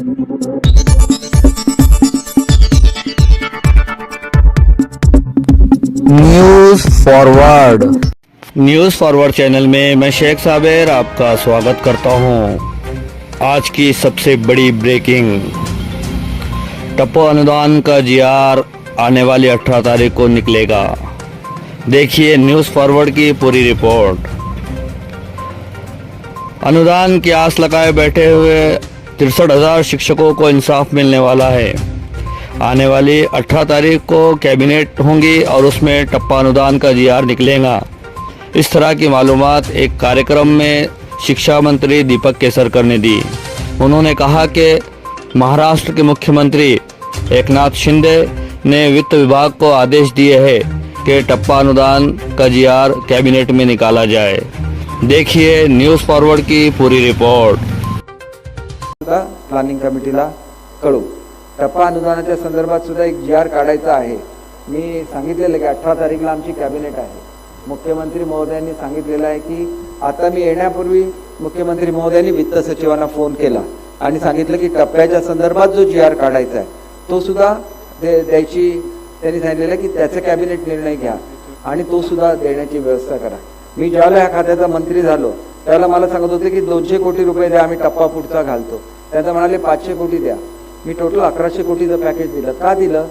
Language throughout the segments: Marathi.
News forward news forward channel में मैं शेख साबिर आपका स्वागत करता हूँ। आज की सबसे बड़ी ब्रेकिंग टप्पो अनुदान का जीआर आने वाली 18 तारीख को निकलेगा। देखिए न्यूज़ फॉरवर्ड की पूरी रिपोर्ट अनुदान की आस लगाए बैठे हुए तिरसठ हज़ार शिक्षकों को इंसाफ मिलने वाला है। आने वाली 18 तारीख को कैबिनेट होंगी और उसमें टप्पा अनुदान का जीआर निकलेगा। इस तरह की मालूम एक कार्यक्रम में शिक्षा मंत्री दीपक केसरकर ने दी। उन्होंने कहा कि महाराष्ट्र के मुख्यमंत्री एकनाथ शिंदे ने वित्त विभाग को आदेश दिए हैं कि टप्पा अनुदान का जीआर कैबिनेट में निकाला जाए। देखिए न्यूज़ फॉरवर्ड की पूरी रिपोर्ट। सुद्धा प्लॅनिंग कमिटीला कळू. टप्पा अनुदानाच्या संदर्भात सुद्धा एक जी आर काढायचा आहे. मी सांगितलेलं की अठरा तारीखला आमची कॅबिनेट आहे. मुख्यमंत्री महोदयांनी सांगितलेलं आहे की आता मी येण्यापूर्वी मुख्यमंत्री महोदयांनी वित्त सचिवांना फोन केला आणि सांगितलं की टप्प्याच्या संदर्भात जो जी आर काढायचा आहे तो सुद्धा दे द्यायची त्यांनी सांगितलेलं आहे की त्याचे कॅबिनेट निर्णय घ्या आणि तो सुद्धा देण्याची व्यवस्था करा. मी ज्यावेळेला ह्या खात्याचा मंत्री झालो त्यावेळेला मला सांगत होते की दोनशे कोटी रुपये द्या आम्ही टप्पा पुढचा घालतो. त्यांचं म्हणाले पाचशे कोटी द्या. मी टोटल अकराशे कोटीचं पॅकेज दिलं. का दिलं?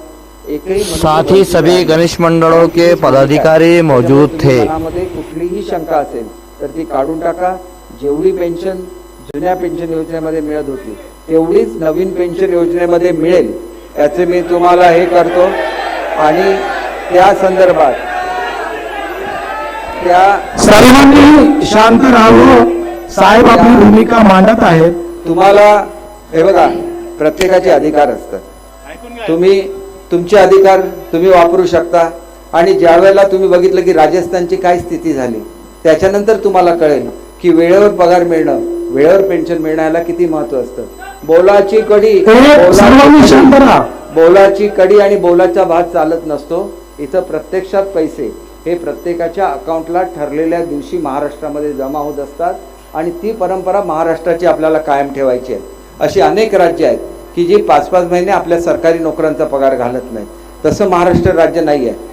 एकही साथ ही सभी गणेश मंडलों के पदाधिकारी मौजूद थे. मनामध्ये कुठलीही शंका असेल तर ती काढून टाका. जेवढी पेन्शन जुन्या पेन्शन योजनेमध्ये मिळत होती तेवढीच नवीन पेन्शन योजनेमध्ये मिळेल. याचे मी तुम्हाला हे करतो. आणि त्या संदर्भात त्या सर्वांनी शांत राहावं. साहेब आपली भूमिका मांडत आहेत. तुम्हाला हे बघा प्रत्येकाचे अधिकार असतात. तुम्ही तुमचे अधिकार तुम्ही वापरू शकता. आणि ज्या वेळेला तुम्ही बघितलं की राजस्थानची काय स्थिती झाली त्याच्यानंतर तुम्हाला कळेल की वेळेवर पगार मिळणं वेळेवर पेन्शन मिळण्याला किती महत्त्व असतं. बोलाची कडी बोलाची कडी. आणि बोलाचा भात चालत नसतो. इथं प्रत्यक्षात पैसे हे प्रत्येकाच्या अकाउंटला ठरलेल्या दिवशी महाराष्ट्रामध्ये जमा होत असतात. आणि ती परंपरा महाराष्ट्राची आपल्याला कायम ठेवायची आहे. अशी अनेक राज्य आहेत की जी पाच पाच महिने आपल्या सरकारी नोकरांचा पगार घालत नाहीत. तसं महाराष्ट्र राज्य नाही आहे